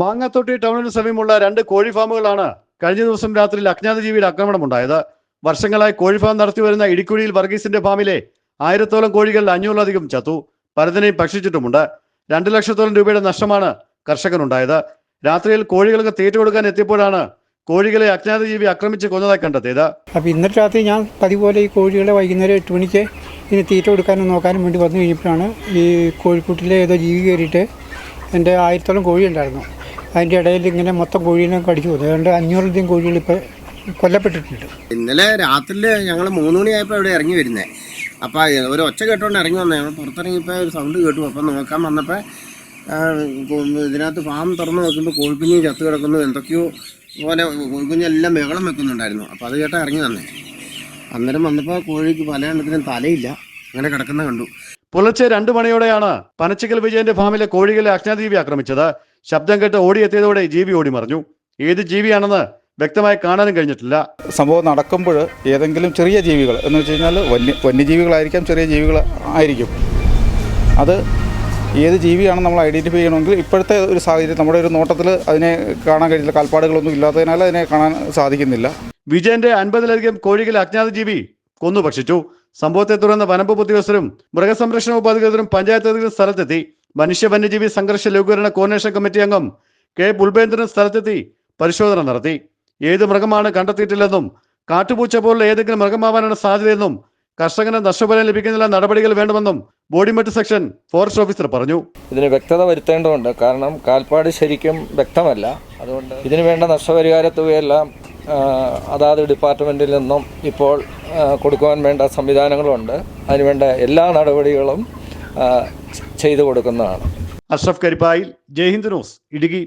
മാങ്ങാത്തൊട്ടി ടൗണിന് സമീപമുള്ള രണ്ട് കോഴി ഫാമുകളാണ് കഴിഞ്ഞ ദിവസം രാത്രിയിൽ അജ്ഞാത ജീവിയുടെ ആക്രമണമുണ്ടായത്. വർഷങ്ങളായി കോഴി ഫാം നടത്തി വരുന്ന ഇടിക്കുഴിയിൽ വർഗീസിന്റെ ഫാമിലെ ആയിരത്തോളം കോഴികൾ അഞ്ഞൂറിലധികം ചത്തു. പലതിനെയും ഭക്ഷിച്ചിട്ടുമുണ്ട്. രണ്ടു ലക്ഷത്തോളം രൂപയുടെ നഷ്ടമാണ് കർഷകനുണ്ടായത്. രാത്രിയിൽ കോഴികൾക്ക് തീറ്റ കൊടുക്കാൻ എത്തിയപ്പോഴാണ് കോഴികളെ അജ്ഞാത ജീവി ആക്രമിച്ച് കൊന്നതായി കണ്ടെത്തിയത്. അപ്പോൾ ഇന്നത്തെ രാത്രി ഞാൻ പതിപോലെ പോലെ ഈ കോഴികളെ വൈകുന്നേരം എട്ട് മണിക്ക് ഇതിന് തീറ്റ കൊടുക്കാനും നോക്കാനും വേണ്ടി വന്നു കഴിഞ്ഞപ്പോഴാണ് ഈ കോഴിക്കൂട്ടിലെ ഏതോ ജീവി കയറിയിട്ട് എന്റെ ആയിരത്തോളം കോഴി ഉണ്ടായിരുന്നു അതിന്റെ ഇടയിൽ ഇങ്ങനെ മൊത്തം കോഴീനെ കടിച്ചു. പോകുന്നു അതുകൊണ്ട് അഞ്ഞൂറിലധികം കോഴികൾ ഇപ്പോൾ കൊല്ലപ്പെട്ടിട്ടുണ്ട്. ഇന്നലെ രാത്രിയിൽ ഞങ്ങൾ മൂന്ന് മണിയായപ്പോൾ ഇവിടെ ഇറങ്ങി വരുന്നേ. അപ്പോൾ ഒരു ഒച്ച കേട്ടുകൊണ്ട് ഇറങ്ങി വന്നേ. ഞങ്ങൾ പുറത്തിറങ്ങിയപ്പോൾ ഒരു സൗണ്ട് കേട്ടു. അപ്പോൾ നോക്കാൻ വന്നപ്പോൾ ഇതിനകത്ത് ഫാം തുറന്ന് നോക്കുമ്പോൾ കോഴിക്കുഞ്ഞ് ചത്ത് കിടക്കുന്നു. എന്തൊക്കെയോ പോലെ കോഴിക്കുഞ്ഞെല്ലാം ബഹളം വെക്കുന്നുണ്ടായിരുന്നു. അപ്പോൾ അത് കേട്ടാൽ ഇറങ്ങി വന്നേ. അന്നേരം വന്നപ്പോൾ കോഴിക്ക് പല എണ്ണത്തിനും തലയില്ല. അങ്ങനെ കിടക്കുന്ന കണ്ടു. പുലർച്ചെ രണ്ടു മണിയോടെയാണ് പനച്ചിക്കൽ വിജയന്റെ ഫാമിലെ കോഴികളെ അജ്ഞാത ജീവി ആക്രമിച്ചത്. ശബ്ദം കേട്ട് ഓടിയെത്തിയതോടെ ജീവി ഓടി മറിഞ്ഞു. ഏത് ജീവിയാണെന്ന് വ്യക്തമായി കാണാനും കഴിഞ്ഞിട്ടില്ല. സംഭവം നടക്കുമ്പോൾ ഏതെങ്കിലും ചെറിയ ജീവികൾ എന്ന് വെച്ച് കഴിഞ്ഞാൽ വന്യ വന്യജീവികളായിരിക്കാം ചെറിയ ജീവികൾ ആയിരിക്കും. അത് ഏത് ജീവിയാണ് നമ്മൾ ഐഡന്റിഫൈ ചെയ്യണമെങ്കിൽ ഇപ്പോഴത്തെ ഒരു സാഹചര്യം നമ്മുടെ ഒരു നോട്ടത്തിൽ അതിനെ കാണാൻ കഴിയില്ല കാൽപ്പാടുകളൊന്നും ഇല്ലാത്തതിനാൽ അതിനെ കാണാൻ സാധിക്കുന്നില്ല. വിജയന്റെ അൻപതിലധികം കോഴികളെ അജ്ഞാത ജീവി കൊന്നു ഭക്ഷിച്ചു. സംഭവത്തെ തുടർന്ന് വനംപ് ഉദ്യോഗസ്ഥരും മൃഗസംരക്ഷണ വകുപ്പ് അധികൃതരും പഞ്ചായത്ത് അധികൃതരും സ്ഥലത്തെത്തി. മനുഷ്യ വന്യജീവി സംഘർഷ ലഘൂകരണ കോർഡിനേഷൻ കമ്മിറ്റി അംഗം കെ. പുൽബേന്ദ്രൻ സ്ഥലത്തെത്തി പരിശോധന നടത്തി. ഏത് മൃഗമാണ് കണ്ടെത്തിയിട്ടില്ലെന്നും കാട്ടുപൂച്ച പോലുള്ള ഏതെങ്കിലും മൃഗമാവാനാണ് സാധ്യതയെന്നും കർഷകന് നഷ്ടപരിഹാരം ലഭിക്കുന്നില്ല നടപടികൾ വേണമെന്നും ബോഡിമെട്ട് സെക്ഷൻ ഫോറസ്റ്റ് ഓഫീസർ പറഞ്ഞു. ഇതിന് വ്യക്തത വരുത്തേണ്ടതുണ്ട്. കാരണം കാൽപ്പാട് ശരിക്കും വ്യക്തമല്ല. അതുകൊണ്ട് ഇതിന് വേണ്ട നഷ്ടപരിഹാര തുകയെല്ലാം അതാത് ഡിപ്പാർട്ട്മെന്റിൽ നിന്നും ഇപ്പോൾ കൊടുക്കുവാൻ വേണ്ട സംവിധാനങ്ങളുണ്ട്. അതിനുവേണ്ട എല്ലാ നടപടികളും ചെയ്തു കൊടുക്കുന്നതാണ്. അഷ്റഫ് കരിപ്പായിൽ ജയ്ഹിന്ദ് ന്യൂസ് ഇടുക്കി.